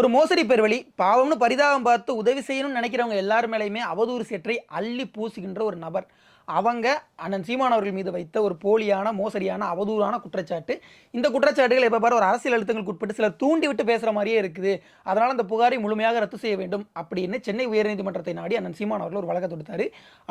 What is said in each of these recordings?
ஒரு மோசடி பெருவழி பாவம்னு பரிதாபம் பார்த்து உதவி செய்யணும்னு நினைக்கிறவங்க எல்லார் மேலேயுமே அவதூறு சேற்றை அள்ளி பூசுகின்ற ஒரு நபர். அவங்க அண்ணன் சீமான் அவர்கள் மீது வைத்த ஒரு போலியான மோசடியான அவதூறான குற்றச்சாட்டு. இந்த குற்றச்சாட்டுகள் எப்போ பாரு ஒரு அரசியல் அழுத்தங்களுக்கு உட்பட்டு சிலர் தூண்டி விட்டு பேசுகிற மாதிரியே இருக்குது. அதனால் அந்த புகாரை முழுமையாக ரத்து செய்ய வேண்டும் அப்படின்னு சென்னை உயர்நீதிமன்றத்தை நாடி அண்ணன் சீமான் அவர்கள் ஒரு வழக்கு தொடுத்தார்.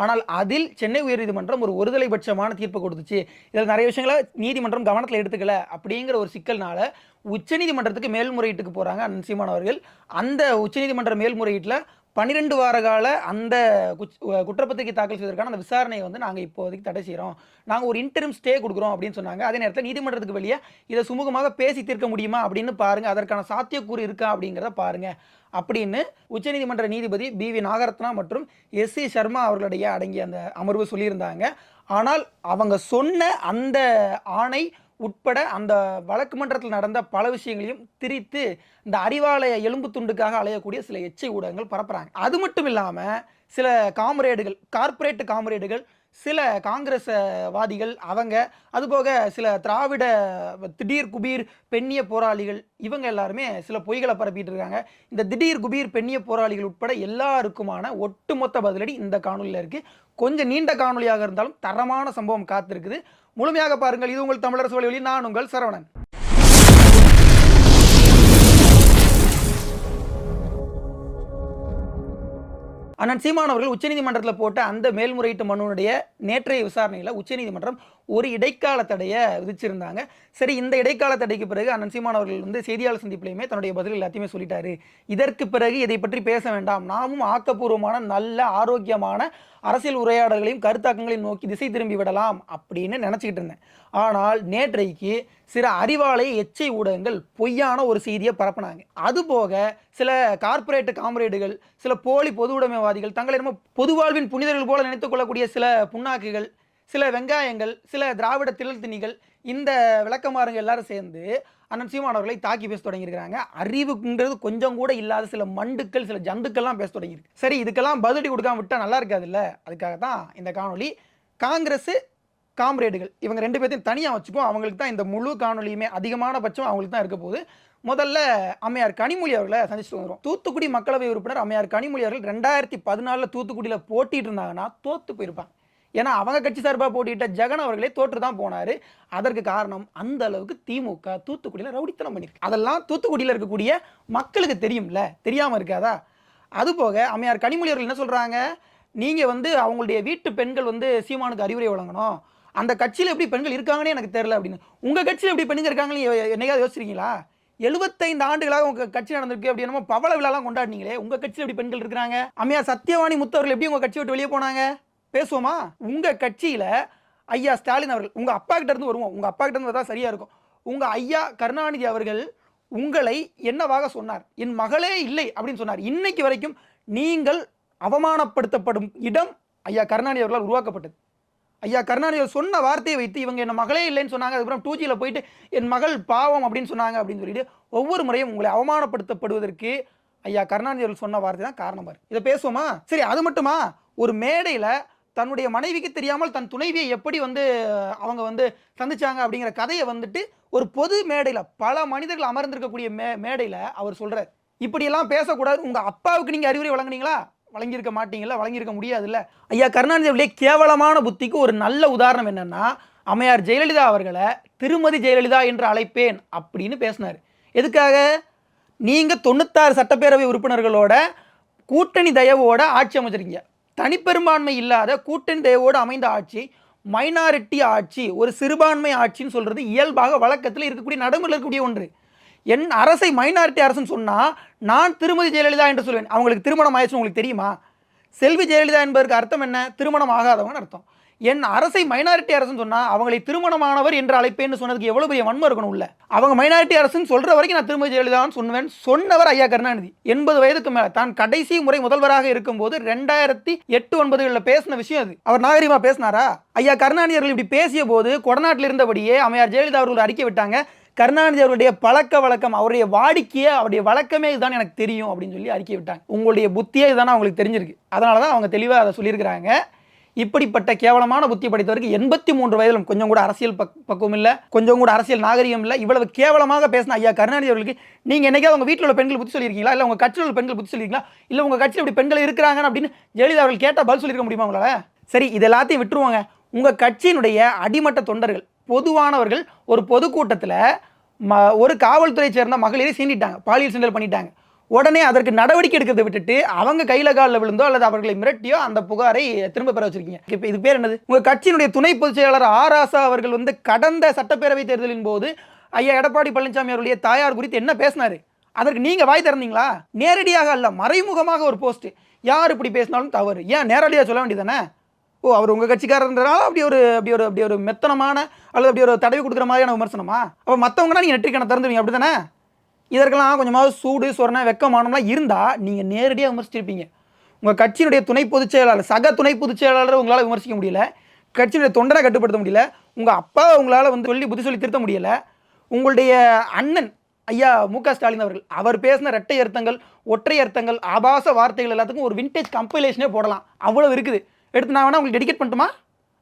ஆனால் அதில் சென்னை உயர்நீதிமன்றம் ஒரு ஒருதலை பட்சமான தீர்ப்பு கொடுத்துச்சு. இதில் நிறைய விஷயங்களை நீதிமன்றம் கவனத்தில் எடுத்துக்கல அப்படிங்கிற ஒரு சிக்கல்னால உச்சநீதிமன்றத்துக்கு மேல்முறையீட்டுக்கு போகிறாங்க அண்ணன் சீமான் அவர்கள். அந்த உச்சநீதிமன்ற மேல்முறையீட்டில் பன்னிரெண்டு வார கால அந்த குச்- குற்றப்பத்திரிகை தாக்கல் செய்வதற்கான அந்த விசாரணையை வந்து நாங்கள் இப்போதைக்கு தடை செய்கிறோம் நாங்கள் ஒரு இன்டர்ம் ஸ்டே கொடுக்குறோம் அப்படின்னு சொன்னாங்க. அதே நேரத்தில் நீதிமன்றத்துக்கு வெளியே இதை சுமூகமாக பேசி தீர்க்க முடியுமா அப்படின்னு பாருங்கள் அதற்கான சாத்தியக்கூறு இருக்கா அப்படிங்கிறத பாருங்கள் அப்படின்னு உச்சநீதிமன்ற நீதிபதி பி வி நாகரத்னா மற்றும் எஸ் சி சர்மா அவர்களுடைய அடங்கிய அந்த அமர்வு சொல்லியிருந்தாங்க. ஆனால் அவங்க சொன்ன அந்த ஆணை உட்பட அந்த வழக்கு மன்றத்தில் நடந்த பல விஷயங்களையும் திரித்து இந்த அறிவாலய எலும்பு துண்டுக்காக அலையக்கூடிய சில எச்சை ஊடகங்கள் பரப்புகிறாங்க அது மட்டும் இல்லாமல் சில காம்ரேடுகள் கார்ப்பரேட் காம்ரேடுகள் சில காங்கிரஸ்வாதிகள் அவங்க அதுபோக சில திராவிட திடீர் குபீர் பெண்ணிய போராளிகள் இவங்க எல்லாருமே சில பொய்களை பரப்பிட்டு இருக்காங்க. இந்த திடீர் குபீர் பெண்ணிய போராளிகள் உட்பட எல்லாருக்குமான ஒட்டுமொத்த பதிலடி இந்த காணொலியில் இருக்குது கொஞ்சம் நீண்ட காணொலியாக இருந்தாலும் தரமான சம்பவம் காத்திருக்குது. முழுமையாக பாருங்கள். இது உங்கள் தமிழரசு வழிவழி நான் உங்கள் சரவணன். அண்ணன் சீமான் அவர்கள் உச்சநீதிமன்றத்தில் போட்ட அந்த மேல்முறையீட்டு மனுவுடைய நேற்றைய விசாரணையில் உச்சநீதிமன்றம் ஒரு இடைக்கால தடையை விதிச்சிருந்தாங்க. சரி இந்த இடைக்கால தடைக்கு பிறகு அண்ணன் சீமான் அவர்கள் வந்து செய்தியாளர் சந்திப்பிலையுமே தன்னுடைய பதில் எல்லாத்தையுமே சொல்லிட்டாரு. இதற்கு பிறகு இதை பற்றி பேச வேண்டாம். நாமும் ஆக்கப்பூர்வமான நல்ல ஆரோக்கியமான அரசியல் உரையாடல்களையும் கருத்தாக்கங்களையும் நோக்கி திசை திரும்பி விடலாம் அப்படின்னு நினச்சிக்கிட்டு இருந்தேன். ஆனால் நேற்றைக்கு சில அறிவாலய எச்சை ஊடகங்கள் பொய்யான ஒரு செய்தியை பரப்புனாங்க. அதுபோக சில கார்ப்பரேட் காம்ரேடுகள் சில போலி பொது உடைமைவாதிகள் தங்களை என்னமோ பொது வாழ்வின் புனிதர்கள் போல நினைத்துக் கொள்ளக்கூடிய சில புண்ணாக்குகள் சில வெங்காயங்கள் சில திராவிட திரள் திணிகள் இந்த விளக்கமாறுங்க எல்லாரும் சேர்ந்து அண்ணன் சீமானவர்களை தாக்கி பேச தொடங்கியிருக்கிறாங்க. அறிவுங்கிறது கொஞ்சம் கூட இல்லாத சில மண்டுக்கள் சில ஜந்துக்கள்லாம் பேச தொடங்கியிருக்கு. சரி இதுக்கெல்லாம் பதிலடி கொடுக்காம விட்டால் நல்லா இருக்காதுல்ல? அதுக்காக தான் இந்த காணொலி காங்கிரஸ் காம்ரேடுகள் இவங்க ரெண்டு பேர்த்தையும் தனியாக வச்சுப்போம். அவங்களுக்கு தான் இந்த முழு காணொலியுமே அதிகமான பட்சம் அவங்களுக்கு தான் இருக்க போகுது. முதல்ல அம்மையார் கனிமொழி அவர்களை சந்திச்சு வந்துடும் தூத்துக்குடி மக்களவை உறுப்பினர் அம்மையார் கனிமொழி அவர்கள் ரெண்டாயிரத்தி பதினாலில் தூத்துக்குடியில் போட்டிட்டு இருந்தாங்கன்னா தோத்து போயிருப்பாங்க. ஏன்னா அவங்க கட்சி சார்பாக போட்டியிட்ட ஜெகன் அவர்களே தோற்று தான் போனார். அதற்கு காரணம் அந்த அளவுக்கு திமுக தூத்துக்குடியில் ரவுடித்தனம் பண்ணியிருக்கு அதெல்லாம் தூத்துக்குடியில் இருக்கக்கூடிய மக்களுக்கு தெரியும்ல? தெரியாமல் இருக்காதா? அதுபோக அம்மையார் கனிமொழி அவர்கள் என்ன சொல்கிறாங்க நீங்கள் வந்து அவங்களுடைய வீட்டு பெண்கள் வந்து சீமானுக்கு அறிவுரை வழங்கணும். அந்த கட்சியில் எப்படி பெண்கள் இருக்காங்கன்னே எனக்கு தெரில அப்படின்னு. உங்கள் கட்சியில் எப்படி பெண்கள் இருக்காங்கன்னு என்னைக்காவது யோசிச்சிருக்கீங்களா? எழுபத்தைந்து ஆண்டுகளாக உங்கள் கட்சி நடந்திருக்கு அப்படி என்னமோ பவள விழாலாம் கொண்டாடினீங்களே. உங்கள் கட்சியில் எப்படி பெண்கள் இருக்கிறாங்க? அம்மையா சத்யவாணி முத்தவர்கள் எப்படி உங்கள் கட்சி விட்டு வெளியே போனாங்க? பேசுவோமா? உங்கள் கட்சியில் ஐயா ஸ்டாலின் அவர்கள் உங்கள் அப்பா கிட்ட இருந்து வருவோம். உங்கள் அப்பா கிட்ட இருந்து தான் சரியாக இருக்கும். உங்கள் ஐயா கருணாநிதி அவர்கள் உங்களை என்னவாக சொன்னார்? என் மகளே இல்லை அப்படின்னு சொன்னார். இன்னைக்கு வரைக்கும் நீங்கள் அவமானப்படுத்தப்படும் இடம் ஐயா கருணாநிதி அவர்களால் உருவாக்கப்பட்டது. ஐயா கருணாநிதி சொன்ன வார்த்தையை வைத்து இவங்க என்ன மகளே இல்லைன்னு சொன்னாங்க. அதுக்கப்புறம் டூ ஜியில் போயிட்டு என் மகள் பாவம் அப்படின்னு சொன்னாங்க அப்படின்னு சொல்லிட்டு ஒவ்வொரு முறையும் உங்களை அவமானப்படுத்தப்படுவதற்கு ஐயா கருணாநிதி அவர்கள் சொன்ன வார்த்தை தான் காரணமாக இருக்குது இதை பேசுவோமா? சரி அது மட்டுமா? ஒரு மேடையில் தன்னுடைய மனைவிக்கு தெரியாமல் தன் துணைவியை எப்படி வந்து அவங்க வந்து சந்திச்சாங்க அப்படிங்கிற கதையை வந்துட்டு ஒரு பொது மேடையில் பல மனிதர்கள் அமர்ந்திருக்கக்கூடிய மே மேடையில் அவர் சொல்கிறார் இப்படியெல்லாம் பேசக்கூடாது. உங்கள் அப்பாவுக்கு நீங்கள் அறிவுரை வழங்குனீங்களா? வழங்கியிருக்க மாட்டீங்களா வழங்கியிருக்க முடியாதுல்ல. ஐயா கருணாநிதியுடைய கேவலமான புத்திக்கு ஒரு நல்ல உதாரணம் என்னென்னா அம்மையார் ஜெயலலிதா அவர்களை திருமதி ஜெயலலிதா என்று அழைப்பேன் அப்படின்னு பேசினார். எதுக்காக? நீங்கள் தொண்ணூத்தாறு சட்டப்பேரவை உறுப்பினர்களோட கூட்டணி தயவோட ஆட்சி அமைச்சிருக்கீங்க. தனிப்பெரும்பான்மை இல்லாத கூட்டணி தேவோடு அமைந்த ஆட்சி மைனாரிட்டி ஆட்சி ஒரு சிறுபான்மை ஆட்சின்னு சொல்கிறது இயல்பாக வழக்கத்தில் இருக்கக்கூடிய நடைமுறையில் இருக்கக்கூடிய ஒன்று. என் அரசை மைனாரிட்டி அரசுன்னு சொன்னால் நான் திருமதி ஜெயலலிதா என்று சொல்வேன். அவங்களுக்கு திருமணம் ஆயிடுச்சு உங்களுக்கு தெரியுமா? செல்வி ஜெயலலிதா என்பதற்கு அர்த்தம் என்ன? திருமணம் ஆகாதவங்கன்னு அர்த்தம். என் அரசை மைனாரிட்டி அரசுன்னு சொன்னால் அவங்களை திருமணமானவர் என்று அழைப்பேன்னு சொன்னதுக்கு எவ்வளோ பெரிய வன்மம் இருக்கணும் இல்லை அவங்க மைனாரிட்டி அரசுன்னு சொல்கிற வரைக்கும் நான் திருமதி ஜெயலலிதான்னு சொன்னேன் சொன்னவர் ஐயா கருணாநிதி. எண்பது வயதுக்கு மேலே. தான் கடைசி முறை முதல்வராக இருக்கும்போது ரெண்டாயிரத்தி எட்டு ஒன்பதுகளில் பேசின விஷயம் அது. அவர் நாகரிகமாக பேசினாரா? ஐயா கருணாநிதி அவர்கள் இப்படி பேசிய போது கொடநாட்டில் இருந்தபடியே அம்மையார் ஜெயலலிதா அவர்கள் அறிக்கை விட்டாங்க. கருணாநிதி அவருடைய பழக்க வழக்கம் அவருடைய வாடிக்கையே அவருடைய வழக்கமே இதுதான் எனக்கு தெரியும் அப்படின்னு சொல்லி அறிக்கை விட்டாங்க. உங்களுடைய புத்தியே இதுதான் அவங்களுக்கு தெரிஞ்சிருக்கு. அதனால தான் அவங்க தெளிவாக அதை சொல்லியிருக்கிறாங்க. இப்படிப்பட்ட கேவலமான புத்தி படைத்தவருக்கு எண்பத்தி மூன்று வயதிலும் கொஞ்சம் கூட அரசியல் பக் பக்குவம் இல்லை கொஞ்சம் கூட அரசியல் நாகரிகம் இல்லை இவ்வளவு கேவலமாக பேசின ஐயா கருணாநிதி அவர்களுக்கு நீங்க என்னைக்காவது உங்க வீட்டில் உள்ள பெண்கள் புத்தி சொல்லியிருக்கீங்களா? இல்லை உங்க கட்சியில் உள்ள பெண்கள் புத்தி சொல்லியிருக்கீங்களா? இல்லை உங்க கட்சியில் இப்படி பெண்கள் இருக்கிறாங்க அப்படின்னு ஜெயலலிதா அவர்கள் கேட்டால் பதில் சொல்லியிருக்க முடியுமா உங்களால? சரி இது எல்லாத்தையும் விட்டுருவாங்க. உங்க கட்சியினுடைய அடிமட்ட தொண்டர்கள் பொதுவானவர்கள் ஒரு பொதுக்கூட்டத்தில் ம ஒரு காவல்துறை சேர்ந்த மகளிரை சீண்டிட்டாங்க பாலியல் சீண்டல் பண்ணிட்டாங்க. உடனே அதற்கு நடவடிக்கை எடுக்கிறத விட்டுட்டு அவங்க கையில காலில் விழுந்தோ அல்லது அவர்களை மிரட்டியோ அந்த புகாரை திரும்ப பெற வச்சிருக்கீங்க. இப்போ இது பேர் என்னது? உங்கள் கட்சியினுடைய துணை பொதுச் செயலாளர் ஆராசா அவர்கள் வந்து கடந்த சட்டப்பேரவை தேர்தலின் போது ஐயா எடப்பாடி பழனிசாமி அவருடைய தாயார் குறித்து என்ன பேசினாரு? அதற்கு நீங்கள் வாய் திறந்தீங்களா? நேரடியாக அல்ல மறைமுகமாக ஒரு போஸ்ட். யார் இப்படி பேசினாலும் தவறு. ஏன் நேரடியாக சொல்ல வேண்டியதானே? ஓ அவர் உங்கள் கட்சிக்காரன்றனால அப்படி ஒரு அப்படி ஒரு அப்படி ஒரு மெத்தனமான அல்லது அப்படி ஒரு தடவை கொடுக்குற மாதிரியான விமர்சனமா? அப்போ மற்றவங்கன்னா நீங்கள் நெற்றிக்கணை திறந்துவீங்க அப்படி தானே இதற்கெல்லாம் கொஞ்சமாவது சூடு சொரணை வெக்கமானம்லாம் இருந்தால் நீங்கள் நேரடியாக விமர்சிச்சிருப்பீங்க. உங்கள் கட்சியினுடைய துணை பொதுச் செயலாளர் சக துணை பொதுச் செயலாளரை உங்களால் விமர்சிக்க முடியல. கட்சியினுடைய தொண்டரை கட்டுப்படுத்த முடியல. உங்கள் அப்பா உங்களால் வந்து சொல்லி புத்தி சொல்லி திருத்த முடியல. உங்களுடைய அண்ணன் ஐயா மு க ஸ்டாலின் அவர்கள் அவர் பேசின ரெட்டை அர்த்தங்கள் ஒற்றை அர்த்தங்கள் ஆபாச வார்த்தைகள் எல்லாத்துக்கும் ஒரு விண்டேஜ் கம்பைலேஷனே போடலாம். அவ்வளோ இருக்குது. எடுத்து நான் வேணால் உங்களுக்கு டெடிகேட் பண்ணட்டுமா?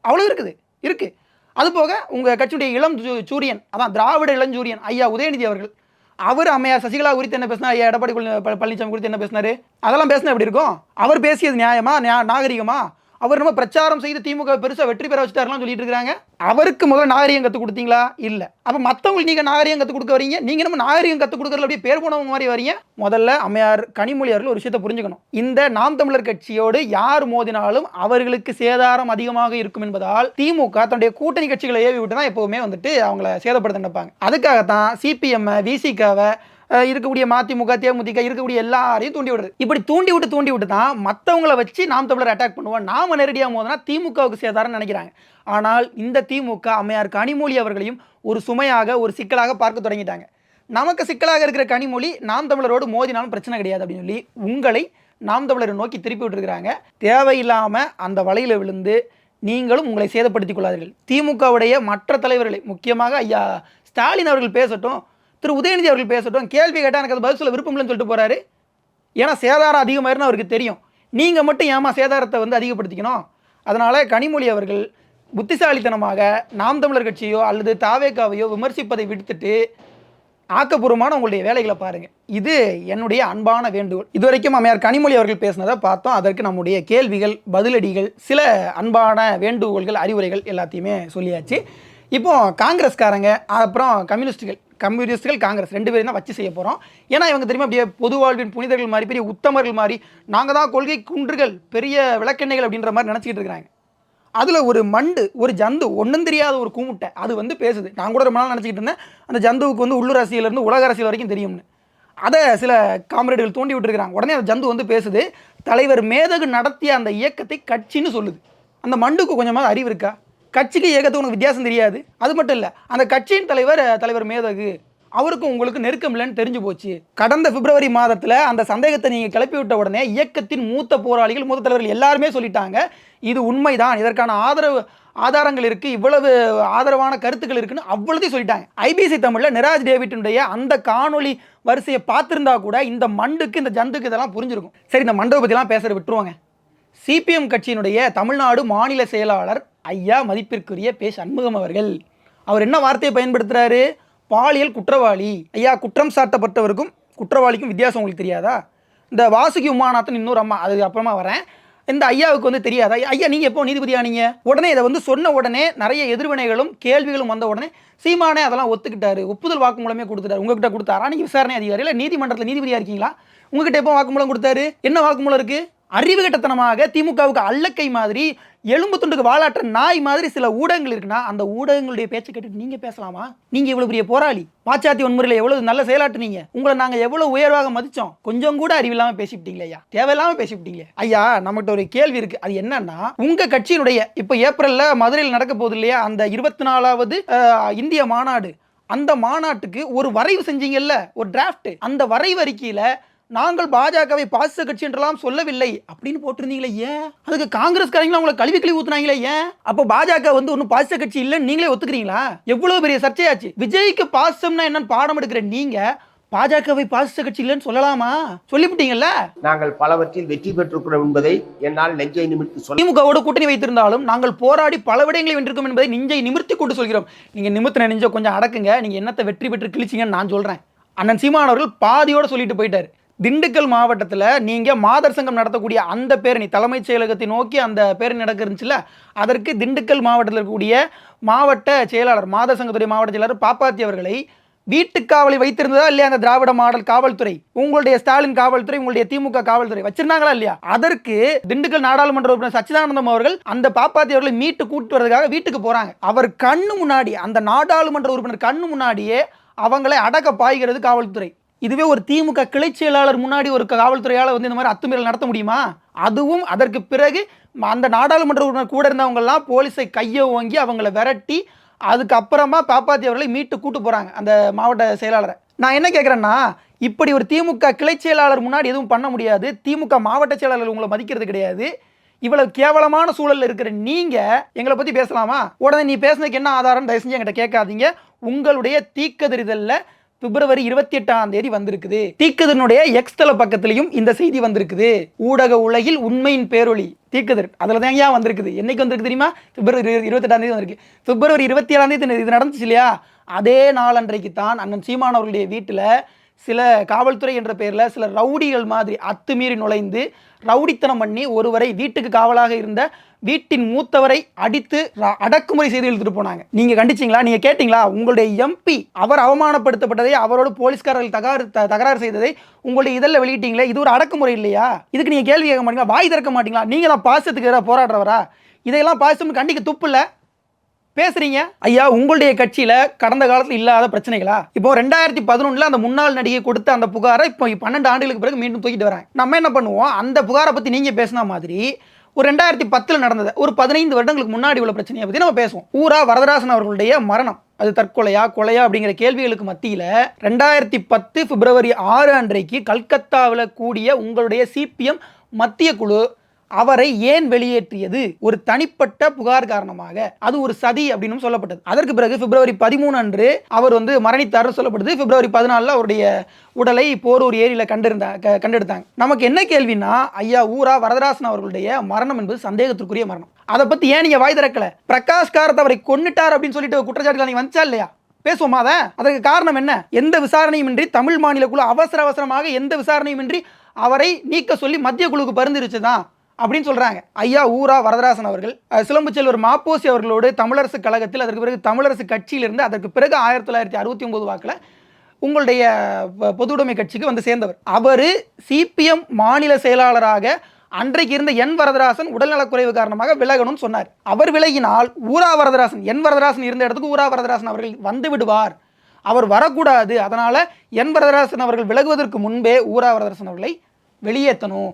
அவ்வளோ இருக்குது. இருக்குது அதுபோக உங்கள் கட்சியுடைய இளம் சூரியன் அதான் திராவிட இளஞ்சூரியன் ஐயா உதயநிதி அவர்கள் அவர் அம்மையா சசிகலா குறித்து என்ன பேசினார்? ஐயா எடப்பாடி பழனிசாமி குறித்து என்ன பேசினார்? அதெல்லாம் பேசினா எப்படி இருக்கும்? அவர் பேசியது நியாயமா? நியா நாகரிகமா? அவர் நம்ம பிரச்சாரம் செய்து திமுக பெருசாக வெற்றி பெற வச்சுட்டாருலாம் சொல்லிட்டு இருக்காங்க அவருக்கு முதல்ல நாகரிகம் கற்றுக் கொடுத்தீங்களா? இல்லை. அப்போ மற்றவங்களுக்கு நீங்கள் நாகரிகம் கற்றுக் கொடுக்க வரீங்க? நீங்கள் நம்ம நாகரிகம் கற்றுக் கொடுக்குறதுல அப்படியே பேர் போனவங்க மாதிரி வரீங்க? முதல்ல அம்மையார் கனிமொழி அவர்கள் ஒரு விஷயத்தை புரிஞ்சுக்கணும். இந்த நாம் தமிழர் கட்சியோடு யார் மோதினாலும் அவர்களுக்கு சேதாரம் அதிகமாக இருக்கும் என்பதால் திமுக தன்னுடைய கூட்டணி கட்சிகளை ஏவி விட்டு தான் எப்போவுமே வந்துட்டு அவங்கள சேதப்படுத்த நினைப்பாங்க. அதுக்காகத்தான் சிபிஎம்மை விசிகாவை இருக்கக்கூடிய மதிமுக தேமுதிக இருக்கக்கூடிய எல்லாரையும் தூண்டி விடுறது. இப்படி தூண்டி விட்டு தூண்டி விட்டு தான் மற்றவங்கள வச்சு நாம் தமிழர் அட்டாக் பண்ணுவோம். நாம நேரடியாக மோதினா திமுகவுக்கு சேதாரம் நினைக்கிறாங்க. ஆனால் இந்த திமுக அம்மையார் கனிமொழி அவர்களையும் ஒரு சுமையாக ஒரு சிக்கலாக பார்க்க தொடங்கிட்டாங்க. நமக்கு சிக்கலாக இருக்கிற கனிமொழி நாம் தமிழரோடு மோதினாலும் பிரச்சனை கிடையாது அப்படின்னு சொல்லி உங்களை நாம் தமிழரை நோக்கி திருப்பி விட்டுருக்குறாங்க. தேவையில்லாமல் அந்த வலையில் விழுந்து நீங்களும் உங்களை சேதப்படுத்திக் கொள்ளாதீர்கள். திமுகவுடைய மற்ற தலைவர்களை முக்கியமாக ஐயா ஸ்டாலின் அவர்கள் பேசட்டும் திரு உதயநிதி அவர்கள் பேசட்டும். கேள்வி கேட்டால் எனக்கு அது பதில் சொல்ல விருப்பம் இல்லைன்னு சொல்லிட்டு போகிறாரு ஏன்னா சேதாரம் அதிகமாயிருன்னு அவருக்கு தெரியும். நீங்கள் மட்டும் ஏமா சேதாரத்தை வந்து அதிகப்படுத்திக்கணும்? அதனால் கனிமொழி அவர்கள் புத்திசாலித்தனமாக நாம் தமிழர் கட்சியோ அல்லது தாவேக்காவையோ விமர்சிப்பதை விடுத்துட்டு ஆக்கப்பூர்வமான உங்களுடைய வேலைகளை பாருங்கள் இது என்னுடைய அன்பான வேண்டுகோள். இதுவரைக்கும் அம்மையார் கனிமொழி அவர்கள் பேசினதை பார்த்தோம். அதற்கு நம்முடைய கேள்விகள் பதிலடிகள் சில அன்பான வேண்டுகோள்கள் அறிவுரைகள் எல்லாத்தையுமே சொல்லியாச்சு. இப்போ காங்கிரஸ்காரங்க அப்புறம் கம்யூனிஸ்ட்டுகள் கம்யூனிஸ்டுகள் காங்கிரஸ் ரெண்டு பேரும் தான் வச்சு செய்ய போகிறோம் ஏன்னா இவங்க தெரியுமா அப்படியே பொது வாழ்வின் புனிதர்கள் மாதிரி பெரிய உத்தமர்கள் மாதிரி நாங்கள் தான் கொள்கை குன்றுகள் பெரிய விளக்கெண்ணெய்கள் அப்படின்ற மாதிரி நினச்சிக்கிட்டு இருக்கிறாங்க. அதில் ஒரு மண்டு ஒரு ஜந்து ஒன்றும் தெரியாத ஒரு கூமுட்டை அது வந்து பேசுது. நான் கூட ரொம்ப நாள் நினச்சிக்கிட்டு இருந்தேன் அந்த ஜந்துவுக்கு வந்து உள்ளூர் அரசியலேருந்து உலக அரசியல் வரைக்கும் தெரியும்னு. அதை சில காம்ரேடுகள் தூண்டி விட்டுருக்கிறாங்க. உடனே அந்த ஜந்து வந்து பேசுது தலைவர் மேதகு நடத்திய அந்த இயக்கத்தை கட்சின்னு சொல்லுது. அந்த மண்டுக்கு கொஞ்சமாக அறிவு இருக்கா? கட்சிக்கு இயக்கத்துக்கு உனக்கு வித்தியாசம் தெரியாது. அது மட்டும் இல்லை அந்த கட்சியின் தலைவர் தலைவர் மேதகு அவருக்கும் உங்களுக்கு நெருக்கம் இல்லைன்னு தெரிஞ்சு போச்சு. கடந்த பிப்ரவரி மாதத்தில் அந்த சந்தேகத்தை நீங்கள் கிளப்பி விட்ட உடனே இயக்கத்தின் மூத்த போராளிகள் மூத்த தலைவர்கள் எல்லாருமே சொல்லிட்டாங்க இது உண்மைதான் இதற்கான ஆதரவு ஆதாரங்கள் இருக்குது இவ்வளவு ஆதரவான கருத்துக்கள் இருக்குன்னு அவ்வளோதையும் சொல்லிட்டாங்க. ஐபிசி தமிழில் நிராஜ் டேவிட்டினுடைய அந்த காணொளி வரிசையை பார்த்துருந்தா கூட இந்த மண்டுக்கு இந்த ஜந்துக்கு இதெல்லாம் புரிஞ்சிருக்கும். சரி இந்த மண்டபத்திலாம் பேசுகிற விட்டுருவாங்க. சிபிஎம் கட்சியினுடைய தமிழ்நாடு மாநில செயலாளர் ஐயா மதிப்பிற்குரிய பே சண்முகம் அவர்கள். அவர் என்ன வார்த்தையை பயன்படுத்துகிறாரு பாலியல் குற்றவாளி. ஐயா குற்றம் சாட்டப்பட்டவருக்கும் குற்றவாளிக்கும் வித்தியாசம் உங்களுக்கு தெரியாதா? இந்த வாசுகி உமாநாத்தன் இன்னொரு அம்மா அது அப்புறமா வரேன். இந்த ஐயாவுக்கு வந்து தெரியாதா? ஐயா நீங்கள் எப்போ நீதிபதி ஆனீங்க உடனே இதை வந்து சொன்ன உடனே நிறைய எதிர்வினைகளும் கேள்விகளும் வந்த உடனே சீமானே அதெல்லாம் ஒத்துக்கிட்டாரு. ஒப்புதல் வாக்குமூலமே கொடுத்துட்டாரு. உங்ககிட்ட கொடுத்தாரா? நீங்கள் விசாரணை அதிகாரி இல்லை நீதிமன்றத்தில் நீதிபதியாக இருக்கீங்களா? உங்ககிட்ட எப்போ வாக்குமூலம் கொடுத்தாரு? என்ன வாக்குமூலம் இருக்குது அறிவு அறிவுகட்டத்தனமாக திமுகவுக்கு அல்லக்கை மாதிரி எலும்பு துண்டுக்கு வாழாற்ற நாய் மாதிரி சில ஊடகங்கள் இருக்குன்னா அந்த ஊடகங்களுடைய பேச்சை கேட்டுட்டு நீங்க பேசலாமா? நீங்க இவ்வளவு பெரிய போராளி. பாச்சாத்தி ஒன்முறையில் எவ்வளவு நல்ல செயலாற்றுனீங்க. உங்களை நாங்க எவ்வளவு உயர்வாக மதிச்சோம். கொஞ்சம் கூட அறிவில்லாம பேசிவிட்டீங்களே ஐயா. தேவையில்லாம பேசிவிட்டீங்களே. ஐயா நம்மகிட்ட ஒரு கேள்வி இருக்கு. அது என்னன்னா உங்க கட்சியினுடைய இப்ப ஏப்ரல்ல மதுரையில் நடக்க போகுது இல்லையா? அந்த இருபத்தி நாலாவது இந்திய மாநாடு. அந்த மாநாட்டுக்கு ஒரு வரைவு செஞ்சீங்கல்ல? ஒரு டிராஃப்ட் அந்த வரைவு அறிக்கையில நாங்கள் பாஜகவை பாசிச கட்சி என்றெல்லாம் சொல்லவில்லை அப்படின்னு போட்டிருந்தீங்களே ஏன்? அதுக்கு காங்கிரஸ்காரங்களும் உங்களை கல்வி கழுவி ஊத்துனாங்களே ஏன்? அப்போ பாஜக வந்து ஒன்றும் பாசிச கட்சி இல்லைன்னு நீங்களே ஒத்துக்கிறீங்களா? எவ்வளவு பெரிய சர்ச்சையாச்சு. விஜய்க்கு பாசம்னா என்னன்னு பாடம் எடுக்கிற நீங்க பாஜகவை பாசிச கட்சி இல்லைன்னு சொல்லலாமா? சொல்லிவிட்டீங்கல்ல? நாங்கள் பலவற்றில் வெற்றி பெற்றிருக்கிறோம் என்பதை என்னால் நெஞ்சை நிமிர்த்து சொல்ல திமுகவோடு கூட்டணி வைத்திருந்தாலும் நாங்கள் போராடி பல விடயங்களை வென்றிருக்கோம் என்பதை நெஞ்சை நிமிர்த்தி கொண்டு சொல்கிறோம். நீங்க நிமிர்த்தின நெஞ்சை கொஞ்சம் அடக்குங்க. நீங்க என்னத்தை வெற்றி பெற்று கிழிச்சிங்கன்னு நான் சொல்றேன். அண்ணன் சீமான் அவர்கள் பாதியோட சொல்லிட்டு போயிட்டாரு. திண்டுக்கல் மாவட்டத்தில் நீங்கள் மாதர் சங்கம் நடத்தக்கூடிய அந்த பேரணி தலைமைச் செயலகத்தை நோக்கி அந்த பேரணி நடக்க அதற்கு திண்டுக்கல் மாவட்டத்தில் இருக்கக்கூடிய மாவட்ட செயலாளர் மாதர் சங்கத்துடைய மாவட்ட செயலாளர் பாப்பாத்தி அவர்களை வீட்டுக்காவலை வைத்திருந்ததா இல்லையா அந்த திராவிட மாடல் காவல்துறை? உங்களுடைய ஸ்டாலின் காவல்துறை உங்களுடைய திமுக காவல்துறை வச்சிருந்தாங்களா இல்லையா? அதற்கு திண்டுக்கல் நாடாளுமன்ற உறுப்பினர் சச்சிதானந்தம் அவர்கள் அந்த பாப்பாத்தி அவர்களை மீட்டு கூட்டு வரதுக்காக வீட்டுக்கு போறாங்க. அவர் கண்ணு முன்னாடி அந்த நாடாளுமன்ற உறுப்பினர் கண்ணு முன்னாடியே அவங்களை அடக்க பாய்கிறது காவல்துறை. இதுவே ஒரு திமுக கிளை செயலாளர் முன்னாடி ஒரு காவல்துறையால் வந்து இந்த மாதிரி அத்துமீறல் நடத்த முடியுமா? அதுவும் அதற்கு பிறகு அந்த நாடாளுமன்ற உறுப்பினர் கூட இருந்தவங்கெல்லாம் போலீஸை கையை ஓங்கி அவங்கள விரட்டி அதுக்கப்புறமா பாப்பாத்தி அவர்களை மீட்டு கூட்டு போகிறாங்க அந்த மாவட்ட செயலாளரை. நான் என்ன கேட்குறேன்னா இப்படி ஒரு திமுக கிளை செயலாளர் முன்னாடி எதுவும் பண்ண முடியாது. திமுக மாவட்ட செயலாளர் உங்களை மதிக்கிறது கிடையாது. இவ்வளவு கேவலமான சூழலில் இருக்கிற நீங்க எங்களை பத்தி பேசலாமா? உடனே நீ பேசுனதுக்கு என்ன ஆதாரம் தயவு செஞ்சு என்கிட்ட கேட்காதீங்க. உங்களுடைய தீக்கதிரிதல்ல பிப்ரவரி இருபத்தி எட்டாம் தேதி வந்திருக்குது. தீக்குதனுடைய எக்ஸ் தள பக்கத்துலையும் இந்த செய்தி வந்திருக்குது. ஊடக உலகில் உண்மையின் பேரொளி. தீக்குதர் அதில் தான் ஏன் வந்திருக்குது. என்னைக்கு வந்திருக்கு தெரியுமா? பிப்ரவரி இருபத்தெட்டாம் தேதி வந்திருக்கு. பிப்ரவரி இருபத்தி ஏழாம் தேதி இது நடந்துச்சு இல்லையா? அதே நாளன்றைக்கு தான் அண்ணன் சீமான் அவர்களுடைய வீட்டில் சில காவல்துறை என்ற பெயரில் சில ரவுடிகள் மாதிரி அத்துமீறி நுழைந்து ரவுடித்தனம் பண்ணி ஒருவரை வீட்டுக்கு காவலாக இருந்த வீட்டின் மூத்தவரை அடித்து அடக்குமுறை செய்து இழுத்துட்டு போனாங்க. நீங்க கண்டிச்சிங்களா? நீங்க கேட்டிங்களா? உங்களுடைய எம்பி அவர் அவமானப்படுத்தப்பட்டதை அவரோட போலீஸ்காரர்கள் தகராறு த- தகராறு செய்ததை உங்களுடைய இதழில் வெளியிட்டீங்களே? இது ஒரு அடக்குமுறை இல்லையா? இதுக்கு நீங்க கேள்வி கேட்க மாட்டீங்களா? வாய் திறக்க மாட்டீங்களா? நீங்க தான் பாசத்துக்கு எதிராக போராடுறவரா? இதையெல்லாம் பாசம் கண்டிக்க துப்பு இல்லை? பேசுறீங்க? ஐயா உங்களுடைய கட்சியில கடந்த காலத்தில் இல்லாத பிரச்சனைகளா? இப்போ ரெண்டாயிரத்தி பதினொன்னுல அந்த முன்னாள் நடிகை கொடுத்த அந்த புகாரை இப்போ பன்னெண்டு ஆண்டுகளுக்கு பிறகு மீண்டும் தூக்கிட்டு வராங்க நம்ம என்ன பண்ணுவோம்? அந்த புகாரை பத்தி நீங்க பேசின மாதிரி ஒரு ரெண்டாயிரத்தி பத்தில் நடந்தது ஒரு பதினைந்து வருடங்களுக்கு முன்னாடி உள்ள பிரச்சனையை பற்றி நம்ம பேசுவோம். ஊரா வரதராசன் அவர்களுடைய மரணம். அது தற்கொலையா கொலையா அப்படிங்கிற கேள்விகளுக்கு மத்தியில் ரெண்டாயிரத்தி பத்து பிப்ரவரி ஆறு அன்றைக்கு கல்கத்தாவில் கூடிய உங்களுடைய சிபிஎம் மத்திய குழு அவரை ஏன் வெளியேற்றியது? ஒரு தனிப்பட்ட புகார் காரணமாக. அது ஒரு சதி அப்படின்னு சொல்லப்பட்டது. அதற்கு பிறகு பிப்ரவரி பதிமூணு அன்று அவர் வந்து மரணித்தார்னு சொல்லப்படுது. பிப்ரவரி பதினாலில் அவருடைய உடலை போரூர் ஏரியில் கண்டிருந்தா க- கண்டெடுத்தாங்க. நமக்கு என்ன கேள்வினா ஐயா ஊரா வரதராசன் அவர்களுடைய மரணம் என்பது சந்தேகத்திற்குரிய மரணம். அதை பற்றி ஏன் நீங்கள் வாய் திறக்கல? பிரகாஷ் காரத் அவரை கொண்டுட்டார் அப்படின்னு சொல்லிட்டு குற்றச்சாட்டுகள் நீங்கள் வந்துச்சா இல்லையா? பேசுவோமா அதை? அதற்கு காரணம் என்ன? எந்த விசாரணையுமின்றி தமிழ் மாநில குழு அவசர அவசரமாக எந்த விசாரணையுமின்றி அவரை நீக்க சொல்லி மத்திய குழுவுக்கு பரிந்துரைச்சு தான் அப்படின்னு சொல்கிறாங்க ஐயா ஊரா வரதராசன் அவர்கள் சிலம்பு செல்வர் மாப்போசி அவர்களோடு தமிழரசு கழகத்தில் அதற்கு பிறகு தமிழரசு கட்சியிலிருந்து அதற்கு பிறகு ஆயிரத்தி தொள்ளாயிரத்தி அறுபத்தி ஒன்பது வாக்கில் உங்களுடைய பொதுவுடைமை கட்சிக்கு வந்து சேர்ந்தவர். அவர் சிபிஎம் மாநில செயலாளராக அன்றைக்கு இருந்த என் வரதராசன் உடல்நலக்குறைவு காரணமாக விலகணும்னு சொன்னார். அவர் விலகினால் ஊரா வரதராசன் என் வரதராசன் இருந்த இடத்துக்கு ஊரா வரதராசன் அவர்கள் வந்து விடுவார். அவர் வரக்கூடாது. அதனால் என் வரதராசன் அவர்கள் விலகுவதற்கு முன்பே ஊரா வரதராசன் அவர்களை வெளியேற்றணும்.